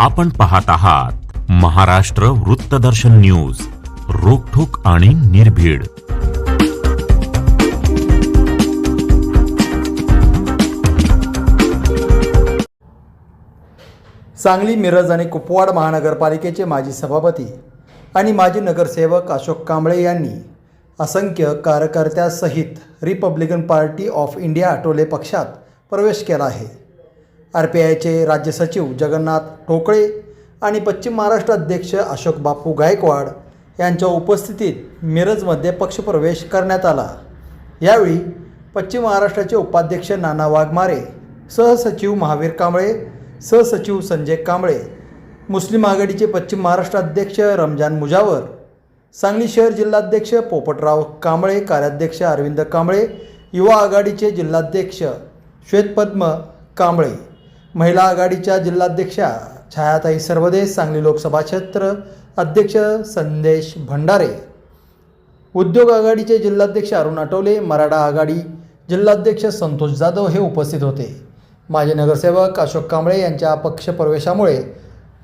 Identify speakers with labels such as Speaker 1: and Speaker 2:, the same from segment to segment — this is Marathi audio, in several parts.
Speaker 1: आपण पाहत आहात महाराष्ट्र वृत्तदर्शन न्यूज रोखोक आणि निर्भीड.
Speaker 2: सांगली मिरज आणि कुपवाड महानगरपालिकेचे माजी सभापती आणि माजी नगरसेवक अशोक कांबळे यांनी असंख्य कार्यकर्त्यासहित Republican party of India Athawale पक्षात प्रवेश केला आहे. आर पी आयचे राज्य सचिव जगन्नाथ ठोकळे आणि पश्चिम महाराष्ट्र अध्यक्ष अशोक बापू गायकवाड यांच्या उपस्थितीत मिरजमध्ये पक्षप्रवेश करण्यात आला. यावेळी पश्चिम महाराष्ट्राचे उपाध्यक्ष नाना वाघमारे सहसचिव महावीर कांबळे सहसचिव संजय कांबळे मुस्लिम आघाडीचे पश्चिम महाराष्ट्र अध्यक्ष रमजान मुजावर सांगली शहर जिल्हाध्यक्ष पोपटराव कांबळे कार्याध्यक्ष अरविंद कांबळे युवा आघाडीचे जिल्हाध्यक्ष श्वेतपद्म कांबळे महिला आघाडीच्या जिल्हाध्यक्षा छायाताई सर्वदे सांगली लोकसभा क्षेत्र अध्यक्ष संदेश भंडारे. उद्योग आघाडीचे जिल्हाध्यक्ष अरुण आटोले मराठा आघाडी जिल्हाध्यक्ष संतोष जाधव हे उपस्थित होते. माजी नगरसेवक अशोक कांबळे यांच्या पक्षप्रवेशामुळे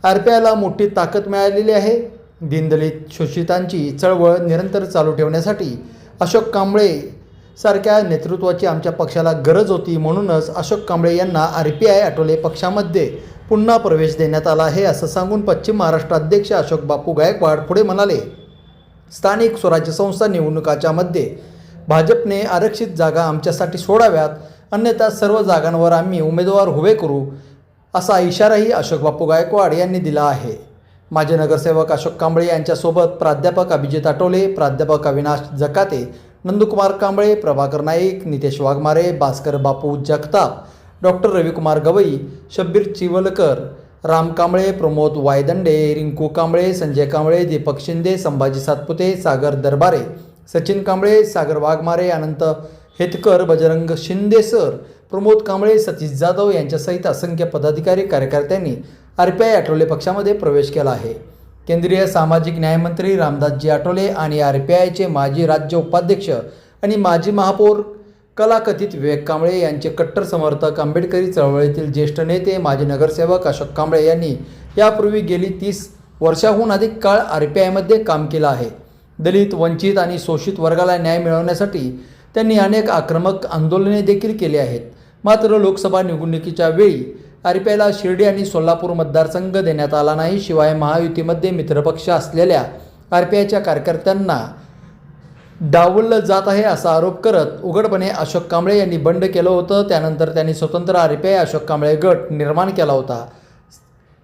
Speaker 2: आर पी आयला मोठी ताकद मिळालेली आहे. दीनदलित शोषितांची चळवळ निरंतर चालू ठेवण्यासाठी अशोक कांबळे सारख्या नेतृत्वाची आमच्या पक्षाला गरज होती म्हणूनच अशोक कांबळे यांना आर पी आय आटोले पक्षामध्ये. पुन्हा प्रवेश देण्यात आला आहे असं सांगून पश्चिम महाराष्ट्र अध्यक्ष अशोक बापू गायकवाड पुढे म्हणाले. स्थानिक स्वराज्य संस्था निवडणुकाच्या मध्ये भाजपने आरक्षित जागा आमच्यासाठी सोडाव्यात अन्यथा सर्व जागांवर आम्ही उमेदवार उभे करू असा इशाराही अशोक बापू गायकवाड यांनी दिला आहे. माजी नगरसेवक अशोक कांबळे यांच्यासोबत प्राध्यापक अभिजित आटोले प्राध्यापक अविनाश जकाते नंदकुमार कांबळे प्रभाकर नाईक नितेश वाघमारे भास्कर बापू जगताप डॉक्टर रविकुमार गवई शब्बीर चिवलकर राम कांबळे प्रमोद वायदंडे रिंकू कांबळे संजय कांबळे दीपक शिंदे संभाजी सातपुते सागर दरबारे सचिन कांबळे सागर वाघमारे अनंत हेतकर बजरंग शिंदे सर प्रमोद कांबळे सतीश जाधव यांच्यासहित असंख्य पदाधिकारी कार्यकर्त्यांनी आर पी आय आठवले पक्षामध्ये प्रवेश केला आहे. केंद्रीय सामाजिक न्यायमंत्री रामदासजी आठवले आणि आर पी आयचे माजी राज्य उपाध्यक्ष आणि माजी महापौर कलाकथित विवेक कांबळे यांचे कट्टर समर्थक आंबेडकरी चळवळीतील ज्येष्ठ नेते माजी नगरसेवक अशोक कांबळे यांनी यापूर्वी गेली तीस वर्षाहून अधिक काळ आर पी आयमध्ये काम केलं आहे. दलित वंचित आणि शोषित वर्गाला न्याय मिळवण्यासाठी त्यांनी अनेक आक्रमक आंदोलने देखील केली आहेत. मात्र लोकसभा निवडणुकीच्या वेळी आरपीआयला शिर्डी आणि सोलापूर मतदारसंघ देण्यात आला नाही शिवाय महायुतीमध्ये मित्रपक्ष असलेल्या आरपीआयच्या कार्यकर्त्यांना डावललं जात आहे असा आरोप करत उघडपणे अशोक कांबळे यांनी बंड केलं होतं. त्यानंतर त्यांनी स्वतंत्र आरपीआय अशोक कांबळे गट निर्माण केला होता.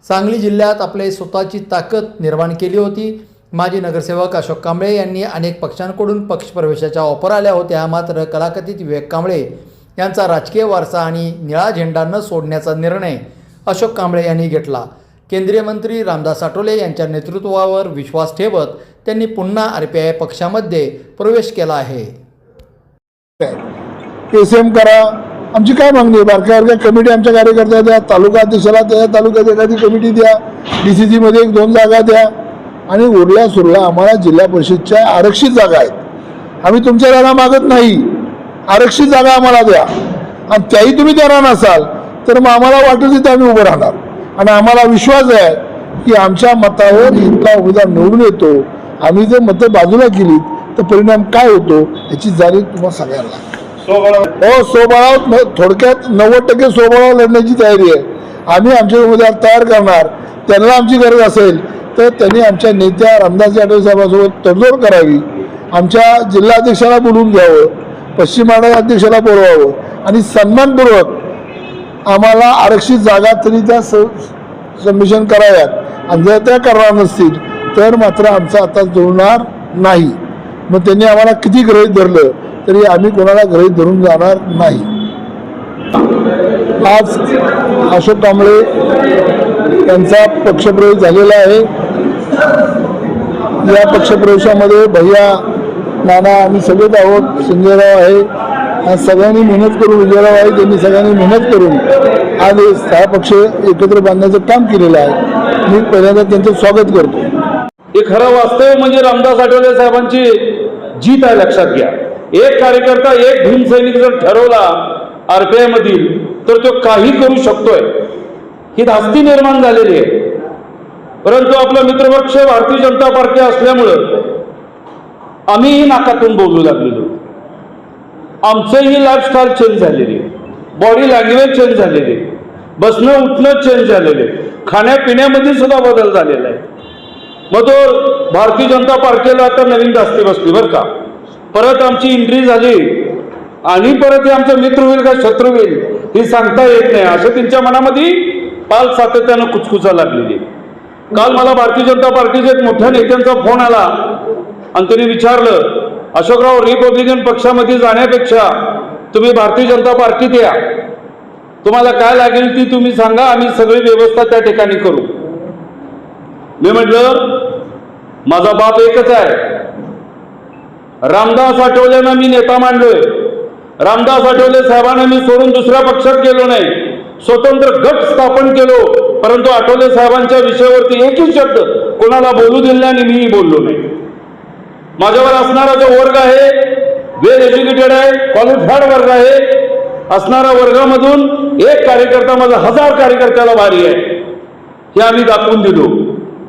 Speaker 2: सांगली जिल्ह्यात आपले स्वतःची ताकद निर्माण केली होती. माजी नगरसेवक अशोक कांबळे यांनी अनेक पक्षांकडून पक्षप्रवेशाच्या ऑफर आल्या होत्या. मात्र कलाकथित विवेक कांबळे यांचा राजकीय वारसा आणि निळा झेंडा न सोडण्याचा निर्णय अशोक कांबळे यांनी घेतला. केंद्रीय मंत्री रामदास आठवले यांच्या नेतृत्वावर विश्वास ठेवत त्यांनी पुन्हा आर पी आय पक्षामध्ये प्रवेश केला आहे.
Speaker 3: एस एम करा. आमची काय मागणी आहे? बारक्या बारक्या कमिटी आमच्या कार्यकर्त्या द्या तालुका अध्यक्षाला त्या तालुक्यात एखादी कमिटी द्या डी सी सीमध्ये एक दोन जागा द्या. आणि उरल्या सुरल्या आम्हाला जिल्हा परिषदच्या आरक्षित जागा आहेत. आम्ही तुमच्या जागा मागत नाही. आरक्षित जागा आम्हाला द्या. आणि त्याही तुम्ही देणार नसाल तर मग आम्हाला वाटेल तिथे आम्ही उभं राहणार. आणि आम्हाला विश्वास आहे की आमच्या मतावर इतका उमेदवार निवडून येतो. आम्ही जर मतं बाजूला केली तर परिणाम काय होतो याची जाणीव तुम्हाला सगळ्यांना. आहे. हो स्वबळाव न- थोडक्यात नव्वद टक्के स्वबळाव लढण्याची तयारी आहे. आम्ही आमचे उमेदवार तयार करणार. त्यांना आमची गरज असेल तर त्यांनी आमच्या नेत्या रामदास आठवले साहेबांसोबत तडजोड करावी. आमच्या जिल्हाध्यक्षाला बोलवून घ्यावं. पश्चिम महाराष्ट्र अध्यक्षाला बोलवावं. आणि सन्मानपूर्वक आम्हाला आरक्षित जागा तरी त्या सबमिशन कराव्यात. आणि जर त्या करणार नसतील तर मात्र आमचा आता जुळणार नाही. मग त्यांनी आम्हाला किती गृहित धरलं तरी आम्ही कोणाला गृहित धरून जाणार नाही. आज अशोक कांबळे यांचा पक्षप्रवेश झालेला आहे. या पक्षप्रवेशामध्ये भैया नाना आम्ही सगळेच आहोत. शिंदेराव आहे. आणि सगळ्यांनी मेहनत करून विजयराव आहे त्यांनी सगळ्यांनी मेहनत करून आज हे सहा पक्ष एकत्र बांधण्याचं काम केलेलं आहे. मी पहिल्यांदा त्यांचं स्वागत करतो.
Speaker 4: हे खरं वास्तव म्हणजे रामदास आठवले साहेबांची जीत आहे लक्षात घ्या. एक कार्यकर्ता एक भीमसैनिक जर ठरवला आरपीआय मधील तर तो काही करू शकतोय. ही धास्ती निर्माण झालेली आहे. परंतु आपला मित्रपक्ष भारतीय जनता पार्टी असल्यामुळं आम्हीही नाकातून बोलू लागलेलो. आमचंही लाईफस्टाईल चेंज झालेली. बॉडी लँग्वेज चेंज झालेली. बसणं उठणं चेंज झालेले. खाण्यापिण्यामध्ये सुद्धा बदल झालेला आहे. मग तो भारतीय जनता पार्टीला आता नवीन जास्ती बसली बरं का. परत आमची एंट्री झाली. आणि परत हे आमचा मित्र होईल का शत्रू होईल हे सांगता येत नाही. असं त्यांच्या मनामध्ये पाल सातत्यानं कुचकुचा लागलेली. काल मला भारतीय जनता पार्टीच्या एक मोठ्या नेत्यांचा फोन आला. आणि त्यांनी विचारलं अशोकराव रिपब्लिकन पक्षामध्ये जाण्यापेक्षा तुम्ही भारतीय जनता पार्टीत या. तुम्हाला काय लागेल ती तुम्ही सांगा आम्ही सगळी व्यवस्था त्या ठिकाणी करू. मी म्हटलं माझा बाप एकच आहे. रामदास आठवलेनं मी नेता मांडलोय. रामदास आठवले साहेबांना मी सोडून दुसऱ्या पक्षात गेलो नाही. स्वतंत्र गट स्थापन केलो परंतु आठवले साहेबांच्या विषयावरती एकही शब्द कोणाला बोलू दिला आणि मीही बोललो नाही. माझ्यावर असणारा जो वर्ग आहे वेल एज्युकेटेड आहे क्वालिफाईड वर्ग आहे असणाऱ्या वर्गामधून एक कार्यकर्ता माझा हजार कार्यकर्त्याला भारी आहे. हे आम्ही दाखवून दिलो.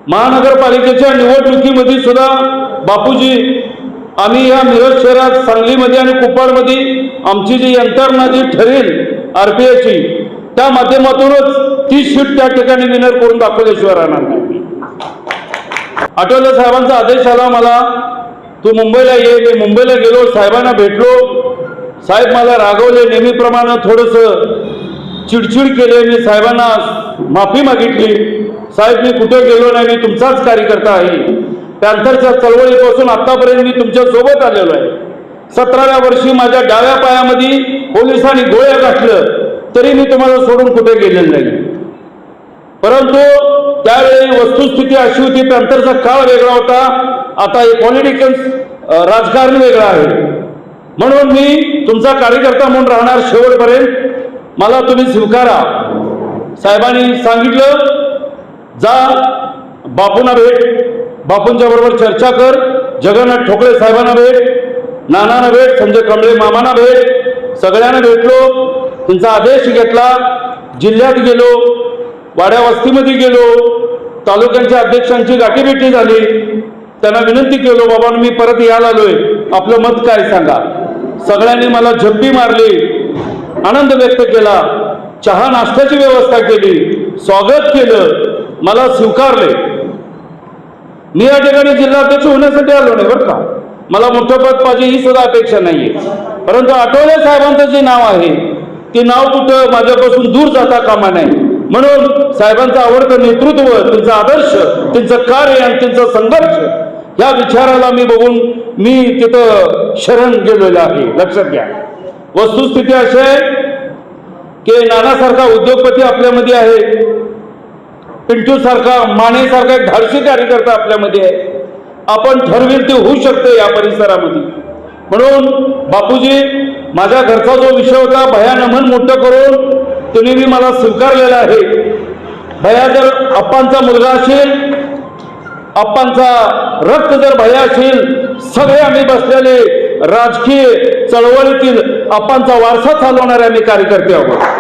Speaker 4: महानगरपालिकेच्या निवडणुकीमध्ये सुद्धा बापूजी आम्ही या मिरज शहरात सांगलीमध्ये आणि कुप्पाडमध्ये आमची जी यंत्रणा जी ठरेल आर पी आरपीआयची त्या माध्यमातूनच ती शीट त्या ठिकाणी विनर करून दाखवल्याशिवाय राहणार नाही. आठवले साहेबांचा आदेश आला मला तू मुंबईला ये मी मुंबईला गेलो साहेबांना भेटलो. साहेब मला रागवले नेहमीप्रमाणे थोडंसं चिडचिड केले मी साहेबांना माफी मागितली. साहेब मी कुठे गेलो नाही मी तुमचाच कार्यकर्ता आहे. पॅन्थरच्या चळवळीपासून आतापर्यंत मी तुमच्यासोबत आलेलो आहे. सतराव्या वर्षी माझ्या डाव्या पायामध्ये पोलिसांनी गोळ्या घातलं तरी मी तुम्हाला सोडून कुठे गेलेलं नाही. परंतु त्यावेळी वस्तुस्थिती अशी होती पॅन्थरचा काळ वेगळा होता. आता हे पॉलिटिकल राजकारण वेगळं आहे. म्हणून मी तुमचा कार्यकर्ता म्हणून राहणार शेवटपर्यंत मला तुम्ही स्वीकारा. साहेबांनी सांगितलं जा बापूंना भेट. बापूंच्या बरोबर चर्चा कर. जगन्नाथ ठोकळे साहेबांना भेट. नानांना भेट. संजय कमळे मामांना भेट. सगळ्यांना भेटलो. त्यांचा आदेश घेतला. जिल्ह्यात गेलो. वाड्या वस्तीमध्ये गेलो. तालुक्यांच्या अध्यक्षांची गाठीभेटी झाली. त्यांना विनंती केलो बाबा मी परत यायला आलोय. आपलं मत काय सांगा. सगळ्यांनी मला झप्पी मारली आनंद व्यक्त केला चहा नाश्त्याची व्यवस्था केली स्वागत केलं मला स्वीकारले. मी या ठिकाणी जिल्हाध्यक्ष होण्यासाठी आलो नाही बरं का? मला मोठं पद पाहिजे ही सुद्धा अपेक्षा नाहीये. परंतु आठवले साहेबांचं जे नाव आहे ते नाव कुठं माझ्यापासून दूर जाता कामा नाही म्हणून साहेबांचं आवडतं नेतृत्व त्यांचं आदर्श त्यांचं कार्य आणि त्यांचा संघर्ष या विचाराला मी बघून मी तिथं शरण गेलेलो आहे. लक्षात घ्या. वस्तुस्थिती अशी आहे की नानासारखा उद्योगपती आपल्यामध्ये आहे. पिंटू सारखा माने सारखा एक धाडसी कार्यकर्ता आपल्यामध्ये आहे. आपण ठरवेल ते होऊ शकते या परिसरामध्ये. म्हणून बापूजी माझ्या घरचा जो विषय होता भयानमन मोठं करून तुम्ही मी मला स्वीकारलेला आहे. भया जर आप्पांचा मुलगा असेल अप्पांचा रक्त जर भया असेल सगळे आम्ही बसलेले राजकीय चळवळीतील अप्पांचा वारसा चालवणारे आम्ही कार्यकर्ते आहोत.